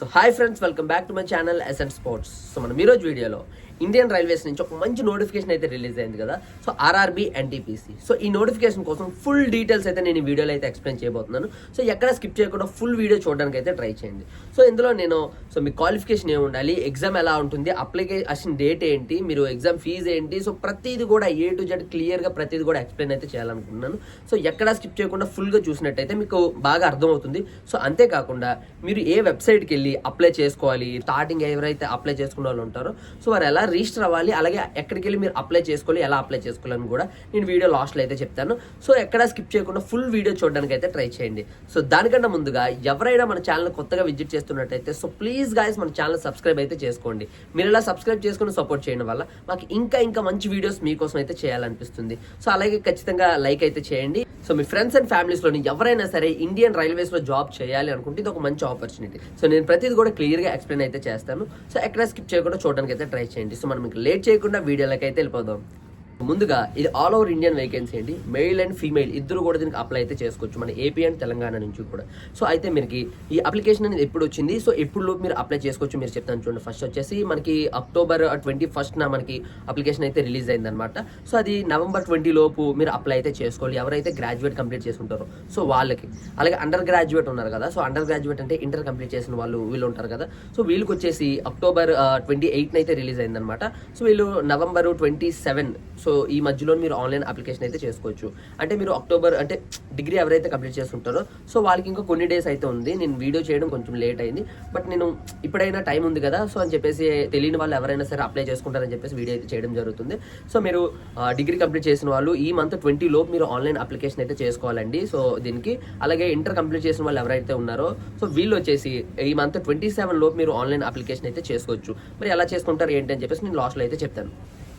So hi friends welcome back to my channel SN sports so మనం ఈరోజు వీడియోలో Indian railways నుంచి ఒక మంచి నోటిఫికేషన్ అయితే రిలీజ్ అయింది కదా. సో ఆర్ఆర్బీ ఎన్టీపీసీ సో ఈ నోటిఫికేషన్ కోసం ఫుల్ డీటెయిల్స్ అయితే నేను ఈ వీడియోలో అయితే ఎక్స్ప్లెయిన్ చేయబోతున్నాను. సో ఎక్కడ స్కిప్ చేయకుండా ఫుల్ వీడియో చూడడానికి అయితే ట్రై చేయండి. సో ఇందులో నేను సో మీ క్వాలిఫికేషన్ ఏమి ఉండాలి ఎగ్జామ్ ఎలా ఉంటుంది అప్లికేషన్ డేట్ ఏంటి మీరు ఎగ్జామ్ ఫీజు ఏంటి సో ప్రతిది కూడా ఏ టు జెడ్ క్లియర్గా ప్రతిది కూడా ఎక్స్ప్లెయిన్ అయితే చేయాలనుకుంటున్నాను. సో ఎక్కడ స్కిప్ చేయకుండా ఫుల్గా చూసినట్టయితే మీకు బాగా అర్థమవుతుంది. సో అంతేకాకుండా మీరు ఏ వెబ్సైట్కి వెళ్ళి అప్లై చేసుకోవాలి స్టార్టింగ్ ఎవరైతే అప్లై చేసుకున్న వాళ్ళు ఉంటారో సో వారు ఎలా రిజిస్టర్ అవ్వాలి అలాగే ఎక్కడికి వెళ్ళి మీరు అప్లై చేసుకోవాలి ఎలా అప్లై చేసుకోవాలని కూడా నేను వీడియో లాస్ట్లో అయితే చెప్తాను. సో ఎక్కడ స్కిప్ చేయకుండా ఫుల్ వీడియో చూడడానికి అయితే ట్రై చేయండి. సో దానికన్నా ముందుగా ఎవరైనా మన ఛానల్ కొత్తగా విజిట్ చేస్తున్నట్టయితే సో ప్లీజ్ గాయస్ మన ఛానల్ సబ్స్క్రైబ్ అయితే చేసుకోండి. మీరు ఇలా సబ్స్క్రైబ్ చేసుకుని సపోర్ట్ చేయడం వల్ల మాకు ఇంకా ఇంకా మంచి వీడియోస్ మీకోసం అయితే చేయాలనిపిస్తుంది. సో అలాగే ఖచ్చితంగా లైక్ అయితే చేయండి. సో మీ ఫ్రెండ్స్ అండ్ ఫ్యామిలీస్లోని ఎవరైనా సరే ఇండియన్ రైల్వేస్లో జాబ్ చేయాలి అనుకుంటే ఇది ఒక మంచి ఆపర్చునిటీ సో నేను ప్రతిదీ కూడా క్లియర్గా ఎక్స్ప్లెయిన్ అయితే చేస్తాను. సో ఎక్కడ స్కిప్ చేయకుండా చూడడానికి అయితే ట్రై చేయండి. సో మనం మీకు లేట్ చేయకుండా వీడియోలకైతే అయితే వెళ్ళిపోదాం. ముందుగా ఇది ఆల్ ఓవర్ ఇండియన్ వేకెన్సీ అండి. మెయిల్ అండ్ ఫీమేల్ ఇద్దరు కూడా దీనికి అప్లై అయితే చేసుకోవచ్చు. మన ఏపీ అండ్ తెలంగాణ నుంచి కూడా. సో అయితే మీరు ఈ అప్లికేషన్ అనేది ఎప్పుడు వచ్చింది? సో ఎప్పుడు మీరు అప్లై చేసుకోవచ్చు మీరు చెప్తాను చూడండి. ఫస్ట్ వచ్చేసి మనకి అక్టోబర్ ట్వంటీ ఫస్ట్న మనకి అప్లికేషన్ అయితే రిలీజ్ అయిందనమాట సో అది నవంబర్ ట్వంటీ లోపు మీరు అప్లై అయితే చేసుకోవాలి. ఎవరైతే గ్రాడ్యుయేట్ కంప్లీట్ చేసుకుంటారో. సో వాళ్ళకి. అలాగే అండర్ గ్రాడ్యుయేట్ ఉన్నారు కదా. సో అండర్ గ్రాడ్యుయేట్ అంటే ఇంటర్ కంప్లీట్ చేసిన వాళ్ళు వీళ్ళు ఉంటారు కదా. సో వీళ్ళకి వచ్చేసి అక్టోబర్ ట్వంటీ ఎయిట్న అయితే రిలీజ్ అయిందనమాట సో వీళ్ళు November twenty seven so so ఈ మధ్యలో మీరు ఆన్లైన్ అప్లికేషన్ అయితే చేసుకోవచ్చు. అంటే మీరు అక్టోబర్ అంటే డిగ్రీ ఎవరైతే కంప్లీట్ చేస్తుంటారో సో వాళ్ళకి ఇంకా కొన్ని డేస్ అయితే ఉంది. నేను వీడియో చేయడం కొంచెం లేట్ అయింది. బట్ నేను ఇప్పుడైనా టైం ఉంది కదా సో అని చెప్పేసి తెలియని వాళ్ళు ఎవరైనా సరే అప్లై చేసుకుంటారని చెప్పేసి వీడియో అయితే చేయడం జరుగుతుంది. సో మీరు డిగ్రీ కంప్లీట్ చేసిన వాళ్ళు ఈ మంత్ ట్వంటీ లోపు మీరు ఆన్లైన్ అప్లికేషన్ అయితే చేసుకోవాలండి. సో దీనికి అలాగే ఇంటర్ కంప్లీట్ చేసిన వాళ్ళు ఎవరైతే ఉన్నారో సో వీళ్ళు వచ్చేసి ఈ మంత్ ట్వంటీ సెవెన్ లోపు మీరు ఆన్లైన్ అప్లికేషన్ అయితే చేసుకోవచ్చు. మరి ఎలా చేసుకుంటారు ఏంటి అని చెప్పేసి నేను లాస్ట్లో అయితే చెప్తాను.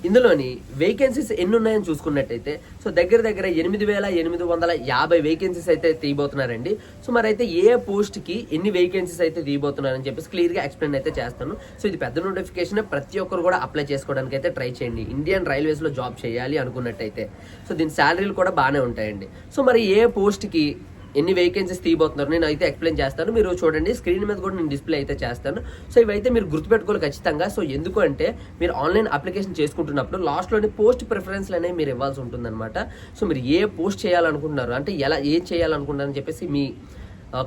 ఇందులోని వేకెన్సీస్ ఎన్ని ఉన్నాయని చూసుకున్నట్టయితే సో దగ్గర దగ్గర ఎనిమిది వేల ఎనిమిది వందల యాభై వేకెన్సీస్ అయితే తీయబోతున్నారండి. సో మరి అయితే ఏ పోస్ట్కి ఎన్ని వేకెన్సీస్ అయితే తీయబోతున్నారని చెప్పేసి క్లియర్గా ఎక్స్ప్లెయిన్ అయితే చేస్తాను. సో ఇది పెద్ద నోటిఫికేషన్ ప్రతి ఒక్కరు కూడా అప్లై చేసుకోవడానికి అయితే ట్రై చేయండి. ఇండియన్ రైల్వేస్లో జాబ్ చేయాలి అనుకున్నట్టయితే. సో దీని శాలరీలు కూడా బాగానే ఉంటాయండి. సో మరి ఏ పోస్ట్కి ఎన్ని వేకెన్సీస్ తీయబోతున్నారు నేను అయితే ఎక్స్ప్లెయిన్ చేస్తాను. మీరు చూడండి స్క్రీన్ మీద కూడా నేను డిస్ప్లే అయితే చేస్తాను. సో ఇవైతే మీరు గుర్తుపెట్టుకోవాలి ఖచ్చితంగా. సో ఎందుకు అంటే మీరు ఆన్లైన్ అప్లికేషన్ చేసుకుంటున్నప్పుడు లాస్ట్లోని పోస్ట్ ప్రిఫరెన్స్లు అనేవి మీరు ఇవ్వాల్సి ఉంటుందన్నమాట. సో మీరు ఏ పోస్ట్ చేయాలనుకుంటున్నారు? అంటే ఎలా ఏం చేయాలనుకుంటున్నారని చెప్పేసి మీ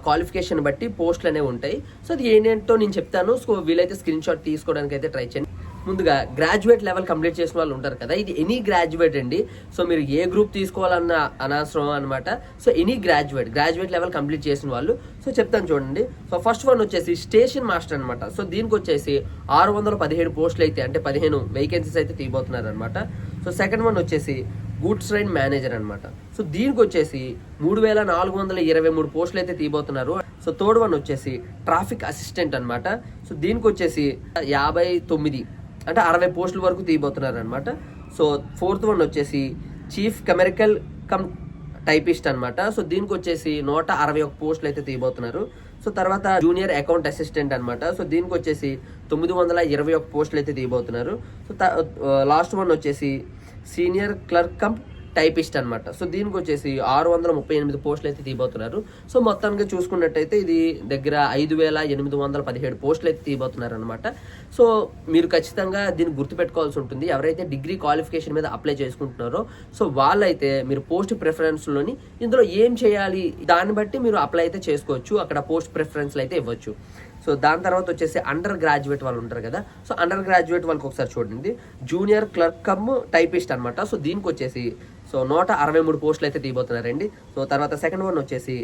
క్వాలిఫికేషన్ బట్టి పోస్టులు అనేవి ఉంటాయి. సో అది ఏంటో నేను చెప్తాను. సో వీలైతే స్క్రీన్ షాట్ తీసుకోవడానికి అయితే ట్రై చేయండి. ముందుగా గ్రాడ్యుయేట్ లెవెల్ కంప్లీట్ చేసిన వాళ్ళు ఉంటారు కదా ఇది ఎనీ గ్రాడ్యుయేట్ అండి. సో మీరు ఏ గ్రూప్ తీసుకోవాలన్న అనవసరం అనమాట so any graduate graduate level complete చేసిన వాళ్ళు సో చెప్తాను చూడండి. సో ఫస్ట్ వన్ వచ్చేసి స్టేషన్ మాస్టర్ అనమాట సో దీనికి వచ్చేసి ఆరు వందల పదిహేడు పోస్టులు అయితే అంటే పదిహేను వేకెన్సీస్ అయితే తీయబోతున్నారు అనమాట సో సెకండ్ వన్ వచ్చేసి గూడ్స్ ట్రైన్ మేనేజర్ అనమాట సో దీనికి వచ్చేసి మూడు వేల నాలుగు వందల ఇరవై మూడు పోస్టులు అయితే తీయబోతున్నారు. సో థర్డ్ వన్ వచ్చేసి ట్రాఫిక్ అసిస్టెంట్ అనమాట సో దీనికి వచ్చేసి యాభై తొమ్మిది అంటే అరవై పోస్టుల వరకు తీయబోతున్నారు అనమాట సో ఫోర్త్ వన్ వచ్చేసి చీఫ్ కెమెరికల్ కమ్ టైపిస్ట్ అనమాట సో దీనికి వచ్చేసి నూట అరవై ఒక పోస్టులు అయితే తీయబోతున్నారు. సో తర్వాత జూనియర్ అకౌంట్ అసిస్టెంట్ అనమాట సో దీనికి వచ్చేసి తొమ్మిది వందల ఇరవై ఒక పోస్టులు అయితే తీయబోతున్నారు. సో లాస్ట్ వన్ వచ్చేసి సీనియర్ క్లర్క్ కమ్ టైపిస్ట్ అనమాట సో దీనికి వచ్చేసి ఆరు వందల ముప్పై ఎనిమిది పోస్టులు అయితే తీయబోతున్నారు. సో మొత్తానికి చూసుకున్నట్టయితే ఇది దగ్గర ఐదు వేల ఎనిమిది వందల పదిహేడు పోస్టులు అయితే తీయబోతున్నారు అనమాట సో మీరు ఖచ్చితంగా దీన్ని గుర్తుపెట్టుకోవాల్సి ఉంటుంది. ఎవరైతే డిగ్రీ క్వాలిఫికేషన్ మీద అప్లై చేసుకుంటున్నారో సో వాళ్ళైతే మీరు పోస్ట్ ప్రిఫరెన్స్లోని ఇందులో ఏం చేయాలి? దాన్ని బట్టి మీరు అప్లై అయితే చేసుకోవచ్చు. అక్కడ పోస్ట్ ప్రిఫరెన్స్లు అయితే ఇవ్వచ్చు. సో దాని తర్వాత వచ్చేసి అండర్ గ్రాడ్యుయేట్ వాళ్ళు ఉంటారు కదా. సో అండర్ గ్రాడ్యుయేట్ వాళ్ళకి ఒకసారి చూడండి. జూనియర్ క్లర్క్ కమ్ టైపిస్ట్ అనమాట సో దీనికి వచ్చేసి సో నూట అరవై మూడు పోస్టులు అయితే తీయబోతున్నారండి. సో తర్వాత సెకండ్ వన్ వచ్చేసి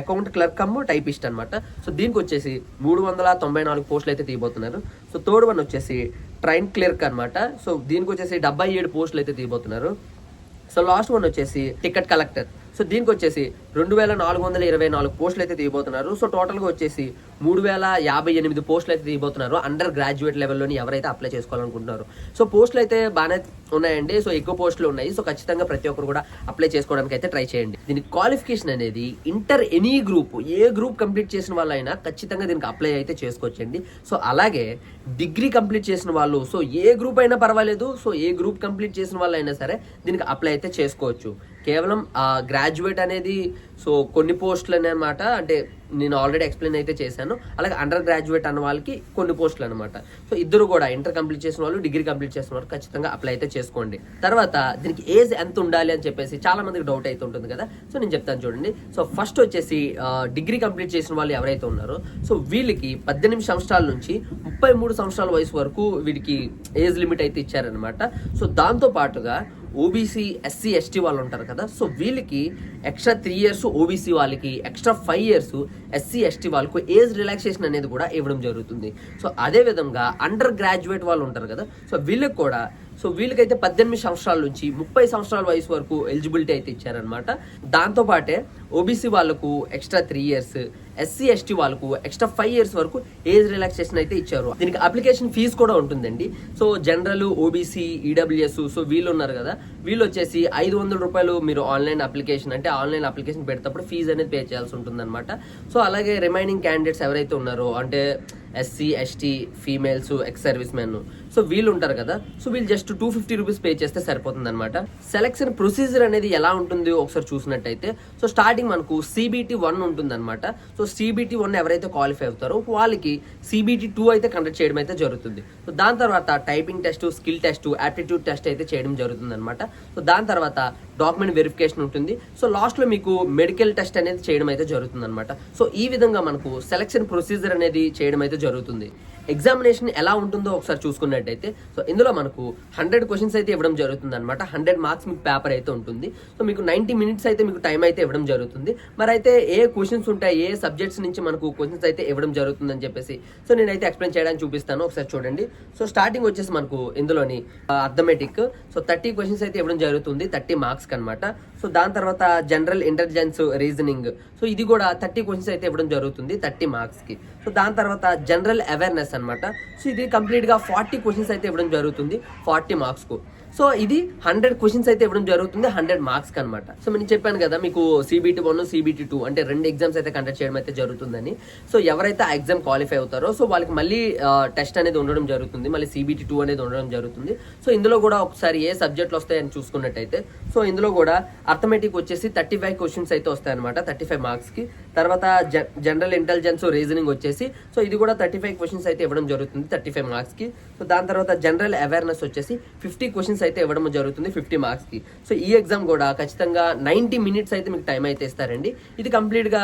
అకౌంట్ క్లర్క్ కమ్ టైపిస్ట్ అనమాట సో దీనికి వచ్చేసి మూడు వందల తొంభై నాలుగు పోస్టులు అయితే తీయబోతున్నారు. సో థర్డ్ వన్ వచ్చేసి ట్రైన్ క్లర్క్ అనమాట సో దీనికి వచ్చేసి డెబ్బై ఏడు పోస్టులు అయితే తీయబోతున్నారు. సో లాస్ట్ వన్ వచ్చేసి టికెట్ కలెక్టర్. సో దీనికి వచ్చేసి రెండు వేల నాలుగు వందల ఇరవై నాలుగు పోస్టులు అయితే తీయబోతున్నారు. సో టోటల్గా వచ్చేసి మూడు వేల యాభై ఎనిమిది పోస్టులు అయితే తీయబోతున్నారు. అండర్ గ్రాడ్యుయేట్ లెవెల్లోని ఎవరైతే అప్లై చేసుకోవాలనుకుంటున్నారు. సో పోస్టులు అయితే బాగానే ఉన్నాయండి. సో ఎక్కువ పోస్టులు ఉన్నాయి. సో ఖచ్చితంగా ప్రతి ఒక్కరు కూడా అప్లై చేసుకోవడానికి అయితే ట్రై చేయండి. దీనికి క్వాలిఫికేషన్ అనేది ఇంటర్ ఎనీ గ్రూప్ ఏ గ్రూప్ కంప్లీట్ చేసిన వాళ్ళైనా ఖచ్చితంగా దీనికి అప్లై అయితే చేసుకోవచ్చండి. సో అలాగే డిగ్రీ కంప్లీట్ చేసిన వాళ్ళు సో ఏ గ్రూప్ అయినా పర్వాలేదు. సో ఏ గ్రూప్ కంప్లీట్ చేసిన వాళ్ళైనా సరే దీనికి అప్లై అయితే చేసుకోవచ్చు. కేవలం గ్రాడ్యుయేట్ అనేది సో కొన్ని పోస్టులు అనమాట అంటే నేను ఆల్రెడీ ఎక్స్ప్లెయిన్ అయితే చేశాను. అలాగే అండర్ గ్రాడ్యుయేట్ అన్న వాళ్ళకి కొన్ని పోస్టులు అనమాట సో ఇద్దరు కూడా ఇంటర్ కంప్లీట్ చేసిన వాళ్ళు డిగ్రీ కంప్లీట్ చేసిన వాళ్ళు ఖచ్చితంగా అప్లై అయితే చేసుకోండి. తర్వాత దీనికి ఏజ్ ఎంత ఉండాలి అని చెప్పేసి చాలా మందికి డౌట్ అయితే ఉంటుంది కదా. సో నేను చెప్తాను చూడండి. సో ఫస్ట్ వచ్చేసి డిగ్రీ కంప్లీట్ చేసిన వాళ్ళు ఎవరైతే ఉన్నారో సో వీళ్ళకి పద్దెనిమిది సంవత్సరాల నుంచి ముప్పై మూడు సంవత్సరాల వయసు వరకు వీడికి ఏజ్ లిమిట్ అయితే ఇచ్చారనమాట సో దాంతో పాటుగా ఓబీసీ ఎస్సీ ఎస్టీ వాళ్ళు ఉంటారు కదా. సో వీళ్ళకి ఎక్స్ట్రా త్రీ ఇయర్స్ ఓబీసీ వాళ్ళకి extra five years SC ST వాళ్ళకు ఏజ్ రిలాక్సేషన్ అనేది కూడా ఇవ్వడం జరుగుతుంది. సో అదే విధంగా అండర్ గ్రాడ్యుయేట్ వాళ్ళు ఉంటారు కదా. సో వీళ్ళకి కూడా సో వీళ్ళకైతే పద్దెనిమిది సంవత్సరాల నుంచి ముప్పై సంవత్సరాల వయసు వరకు ఎలిజిబిలిటీ అయితే ఇచ్చారనమాట దాంతో పాటే ఓబీసీ వాళ్ళకు extra three years SC ST వాళ్ళకు ఎక్స్ట్రా ఫైవ్ ఇయర్స్ వరకు ఏజ్ రిలాక్సేషన్ అయితే ఇచ్చారు. దీనికి అప్లికేషన్ ఫీజు కూడా ఉంటుందండి. So general OBC EWS so వీళ్ళు ఉన్నారు కదా వీళ్ళు వచ్చేసి ఐదు వందల రూపాయలు మీరు ఆన్లైన్ అప్లికేషన్ అంటే ఆన్లైన్ అప్లికేషన్ పెడతప్పుడు ఫీజు అనేది పే చేయాల్సి ఉంటుంది సో అలాగే రిమైనింగ్ క్యాండిడేట్స్ ఎవరైతే ఉన్నారో అంటే SC ST females ex servicemen. So వీళ్ళు ఉంటారు కదా. సో వీళ్ళు just two fifty rupees pay చేస్తే సరిపోతుంది అనమాట సెలక్షన్ ప్రొసీజర్ అనేది ఎలా ఉంటుంది ఒకసారి చూసినట్టయితే సో స్టార్టింగ్ మనకు సిబిటి వన్ ఉంటుంది అనమాట సో సిబిటి వన్ ఎవరైతే క్వాలిఫై అవుతారో వాళ్ళకి సిబిటి టూ అయితే కండక్ట్ చేయడం అయితే జరుగుతుంది. సో దాని తర్వాత typing test skill test aptitude test అయితే చేయడం జరుగుతుంది అనమాట సో దాని తర్వాత డాక్యుమెంట్ వెరిఫికేషన్ ఉంటుంది. సో లాస్ట్లో మీకు మెడికల్ టెస్ట్ అనేది చేయడం అయితే జరుగుతుంది అనమాట సో ఈ విధంగా మనకు సెలక్షన్ ప్రొసీజర్ అనేది చేయడం అయితే జరుగుతుంది. ఎగ్జామినేషన్ ఎలా ఉంటుందో ఒకసారి చూసుకున్నట్టయితే సో ఇందులో మనకు హండ్రెడ్ క్వశ్చన్స్ అయితే ఇవ్వడం జరుగుతుంది అనమాట హండ్రెడ్ మార్క్స్ మీకు పేపర్ అయితే ఉంటుంది. సో మీకు నైంటీ మినిట్స్ అయితే మీకు టైం అయితే ఇవ్వడం జరుగుతుంది. మరి అయితే ఏ క్వశ్చన్స్ ఉంటాయి ఏ సబ్జెక్ట్స్ నుంచి మనకు క్వశ్చన్స్ అయితే ఇవ్వడం జరుగుతుందని చెప్పేసి సో నేనైతే ఎక్స్ప్లెయిన్ చేయడానికి చూపిస్తాను. ఒకసారి చూడండి. సో స్టార్టింగ్ వచ్చేసి మనకు ఇందులోని అర్థమెటిక్ సో థర్టీ క్వశ్చన్స్ అయితే ఇవ్వడం జరుగుతుంది థర్టీ మార్క్స్ అనమాట సో దాని తర్వాత జనరల్ ఇంటెలిజెన్స్ రీజనింగ్. సో ఇది కూడా థర్టీ క్వశ్చన్స్ అయితే ఇవ్వడం జరుగుతుంది థర్టీ మార్క్స్కి సో దాని తర్వాత జనరల్ అవేర్నెస్ అనమాట సో ఇది కంప్లీట్గా ఫార్టీ క్వశ్చన్స్ అయితే ఇవ్వడం జరుగుతుంది ఫార్టీ మార్క్స్కు సో ఇది హండ్రెడ్ క్వశ్చన్స్ అయితే ఇవ్వడం జరుగుతుంది హండ్రెడ్ మార్క్స్ అనమాట సో నేను చెప్పాను కదా మీకు సిబిటి వన్ సిబిటి టూ అంటే రెండు ఎగ్జామ్స్ అయితే కండక్ట్ చేయడం అయితే జరుగుతుందని. సో ఎవరైతే ఆ ఎగ్జామ్ క్వాలిఫై అవుతారో సో వాళ్ళకి మళ్ళీ టెస్ట్ అనేది ఉండడం జరుగుతుంది మళ్ళీ సిబిటి టూ అనేది ఉండడం జరుగుతుంది. సో ఇందులో కూడా ఒకసారి ఏ సబ్జెక్టులు వస్తాయని చూసుకున్నట్టయితే సో ఇందులో కూడా అర్థమెటిక్ వచ్చేసి థర్టీ ఫైవ్ క్వశ్చన్స్ అయితే వస్తాయన్నమాట థర్టీ ఫైవ్ మార్క్స్కి తర్వాత జనరల్ ఇంటెలిజెన్స్ రీజనింగ్ వచ్చేసి సో ఇది కూడా థర్టీ ఫైవ్ క్వశ్చన్స్ అయితే ఇవ్వడం జరుగుతుంది థర్టీ ఫైవ్ మార్క్స్కి సో దాని తర్వాత జనరల్ అవేర్నెస్ వచ్చేసి ఫిఫ్టీ క్వశ్చన్స్ అయితే ఇవ్వడం జరుగుతుంది ఫిఫ్టీ మార్క్స్కి సో ఈ ఎగ్జామ్ కూడా ఖచ్చితంగా నైంటీ మినిట్స్ అయితే మీకు టైం అయితే ఇస్తారండి. ఇది కంప్లీట్గా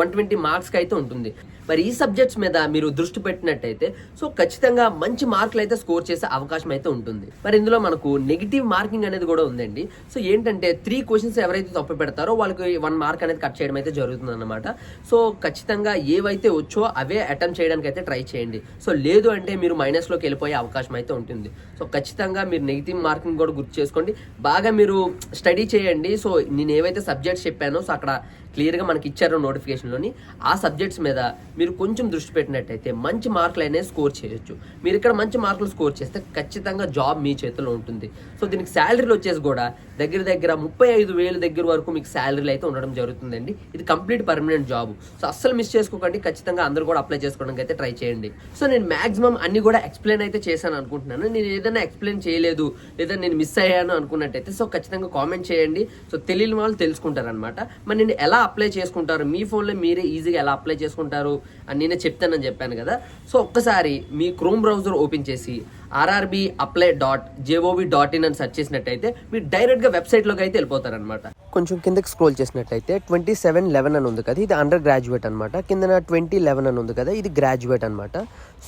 వన్ ట్వంటీ మార్క్స్కి అయితే ఉంటుంది. మరి ఈ సబ్జెక్ట్స్ మీద మీరు దృష్టి పెట్టినట్టయితే సో ఖచ్చితంగా మంచి మార్కులు అయితే స్కోర్ చేసే అవకాశం అయితే ఉంటుంది. మరి ఇందులో మనకు నెగిటివ్ మార్కింగ్ అనేది కూడా ఉందండి. సో ఏంటంటే త్రీ క్వశ్చన్స్ ఎవరైతే తప్పు పెడతారో వాళ్ళకి వన్ మార్క్ అనేది కట్ చేయడం అయితే జరుగుతుంది అనమాట సో ఖచ్చితంగా ఏవైతే వచ్చో అవే అటెంప్ట్ చేయడానికి అయితే ట్రై చేయండి. సో లేదు అంటే మీరు మైనస్లోకి వెళ్ళిపోయే అవకాశం అయితే ఉంటుంది. సో ఖచ్చితంగా మీరు నెగిటివ్ మార్కింగ్ కూడా గుర్తు చేసుకోండి. బాగా మీరు స్టడీ చేయండి. సో నేను ఏవైతే సబ్జెక్ట్స్ చెప్పానో సో అక్కడ క్లియర్గా మనకి ఇచ్చారో నోటిఫికేషన్లోని ఆ సబ్జెక్ట్స్ మీద మీరు కొంచెం దృష్టి పెట్టినట్టయితే మంచి మార్కులు అనేవి స్కోర్ చేయొచ్చు. మీరు ఇక్కడ మంచి మార్కులు స్కోర్ చేస్తే ఖచ్చితంగా జాబ్ మీ చేతిలో ఉంటుంది. సో దీనికి శాలరీలు వచ్చేసి కూడా దగ్గర దగ్గర ముప్పై ఐదు వేలు దగ్గర వరకు మీకు శాలరీలు అయితే ఉండడం జరుగుతుందండి. ఇది కంప్లీట్ పర్మనెంట్ జాబ్ సో అస్సలు మిస్ చేసుకోకండి. ఖచ్చితంగా అందరూ కూడా అప్లై చేసుకోవడానికి అయితే ట్రై చేయండి. సో నేను మాక్సిమం అన్ని కూడా ఎక్స్ప్లెయిన్ అయితే చేశాను అనుకుంటున్నాను. నేను ఏదైనా ఎక్స్ప్లెయిన్ చేయలేదు లేదా నేను మిస్ అయ్యాను అనుకున్నట్టయితే సో ఖచ్చితంగా కామెంట్ చేయండి. సో తెలియని వాళ్ళు తెలుసుకుంటారనమాట మరి నేను ఎలా అప్లై చేసుకుంటారు? మీ ఫోన్లో మీరే ఈజీగా ఎలా అప్లై చేసుకుంటారు? అని నేనే చెప్తానని చెప్పాను కదా. సో ఒక్కసారి మీ క్రోమ్ బ్రౌజర్ ఓపెన్ చేసి RRB apply dot gov dot in అని సెర్చ్ చేసినట్టయితే మీరు డైరెక్ట్గా వెబ్సైట్లోకి అయితే వెళ్ళిపోతారనమాట కొంచెం కిందకి స్క్రోల్ చేసినట్టయితే ట్వంటీ సెవెన్ లెవెన్ అని ఉంది కదా ఇది అండర్ గ్రాడ్యుయేట్ అనమాట కిందన ట్వంటీ లెవెన్ అని ఉంది కదా ఇది గ్రాడ్యుయేట్ అనమాట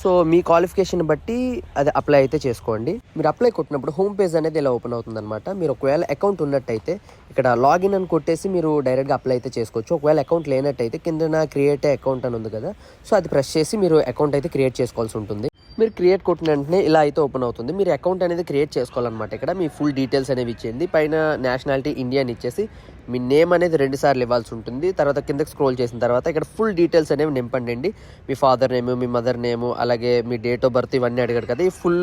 సో మీ క్వాలిఫికేషన్ బట్టి అది అప్లై అయితే చేసుకోండి. మీరు అప్లై కొట్టినప్పుడు హోమ్ పేజ్ అనేది ఇలా ఓపెన్ అవుతుంది అనమాట మీరు ఒకవేళ అకౌంట్ ఉన్నట్టయితే ఇక్కడ లాగిన్ అని కొట్టేసి మీరు డైరెక్ట్గా అప్లై అయితే చేసుకోవచ్చు. ఒకవేళ అకౌంట్ లేనట్టయితే కిందన క్రియేట్ అకౌంట్ అని ఉంది కదా సో అది ప్రెస్ చేసి మీరు అకౌంట్ అయితే క్రియేట్ చేసుకోవాల్సి ఉంటుంది. మీరు క్రియేట్ కొట్టిన వెంటనే ఇలా అయితే ఓపెన్ అవుతుంది. మీరు అకౌంట్ అనేది క్రియేట్ చేసుకోవాలన్నమాట. ఇక్కడ మీ ఫుల్ డీటెయిల్స్ అనేవి ఇచ్చేయండి. పైన నేషనాలిటీ ఇండియా అని ఇచ్చేసి మీ నేమ్ అనేది రెండు సార్లు ఇవ్వాల్సి ఉంటుంది. తర్వాత కిందకి స్క్రోల్ చేసిన తర్వాత ఇక్కడ ఫుల్ డీటెయిల్స్ అనేవి నింపండి అండి మీ ఫాదర్ నేమ్ మీ మదర్ నేమ్ అలాగే మీ డేట్ ఆఫ్ బర్త్ ఇవన్నీ అడిగాడు కదా. ఈ ఫుల్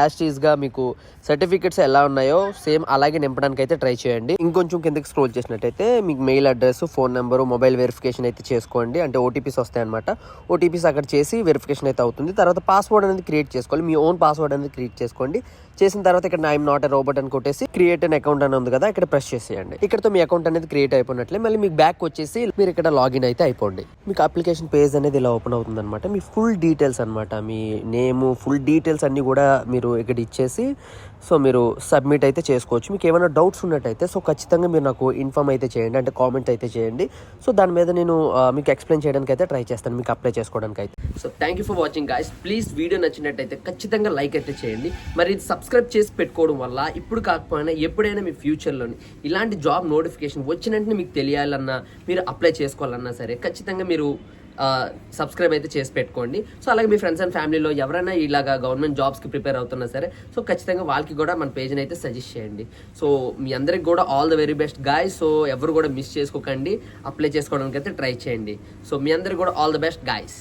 యాస్టీస్గా మీకు సర్టిఫికెట్స్ ఎలా ఉన్నాయో సేమ్ అలాగే నింపడానికి అయితే ట్రై చేయండి. ఇంకొంచెం కిందకి స్క్రోల్ చేసినట్టయితే మీకు mail address phone number mobile verification అయితే చేసుకోండి. అంటే ఓటీపీస్ వస్తాయి అనమాట ఓటీపీస్ అక్కడ చేసి వెరిఫికేషన్ అయితే అవుతుంది. తర్వాత పాస్వర్డ్ అనేది క్రియేట్ చేసుకోవాలి. మీ ఓన్ పాస్వర్డ్ అనేది క్రియేట్ చేసుకోండి. చేసిన తర్వాత ఇక్కడ ఐఎమ్ నాట్ ఎ రోబోట్ అని కొట్టేసి క్రియేట్ అన్ అకౌంట్ అని ఉంది కదా ఇక్కడ ప్రెస్ చేసేయండి. ఇక్కడతో మీ అకౌంట్ అనేది క్రియేట్ అయిపోయినట్లే మళ్ళీ మీకు బ్యాక్ వచ్చేసి మీరు ఇక్కడ లాగిన్ అయితే అయిపోండి. మీకు అప్లికేషన్ పేజ్ అనేది ఇలా ఓపెన్ అవుతుంది అనమాట మీ ఫుల్ డీటెయిల్స్ అనమాట మీ నేమ్ ఫుల్ డీటెయిల్స్ అన్ని కూడా మీరు ఇక్కడ ఇచ్చేసి సో మీరు సబ్మిట్ అయితే చేసుకోవచ్చు. మీకు ఏమైనా డౌట్స్ ఉన్నట్టయితే సో ఖచ్చితంగా మీరు నాకు ఇన్ఫామ్ అయితే చేయండి అంటే కామెంట్ అయితే చేయండి. సో దాని మీద నేను మీకు ఎక్స్ప్లెయిన్ చేయడానికి అయితే ట్రై చేస్తాను మీకు అప్లై చేసుకోవడానికి అయితే so thank you for watching guys please video నచ్చినట్టయితే ఖచ్చితంగా లైక్ అయితే చేయండి. మరి ఇది సబ్స్క్రైబ్ చేసి పెట్టుకోవడం వల్ల ఇప్పుడు కాకపోయినా ఎప్పుడైనా మీ ఫ్యూచర్లోని ఇలాంటి జాబ్ నోటిఫికేషన్ వచ్చిన వెంటనే మీకు తెలియాలన్నా మీరు అప్లై చేసుకోవాలన్నా సరే ఖచ్చితంగా మీరు సబ్స్క్రైబ్ అయితే చేసి పెట్టుకోండి. సో అలాగే మీ ఫ్రెండ్స్ అండ్ ఫ్యామిలీలో ఎవరైనా ఇలాగా గవర్నమెంట్ జాబ్స్కి ప్రిపేర్ అవుతున్నా సరే సో ఖచ్చితంగా వాళ్ళకి కూడా మన పేజ్ని అయితే సజెస్ట్ చేయండి. సో మీ అందరికి కూడా all the very best guy so ఎవరు కూడా మిస్ చేసుకోకండి. అప్లై చేసుకోవడానికి అయితే ట్రై చేయండి. సో మీ అందరికి కూడా ఆల్ ద బెస్ట్ గాయస్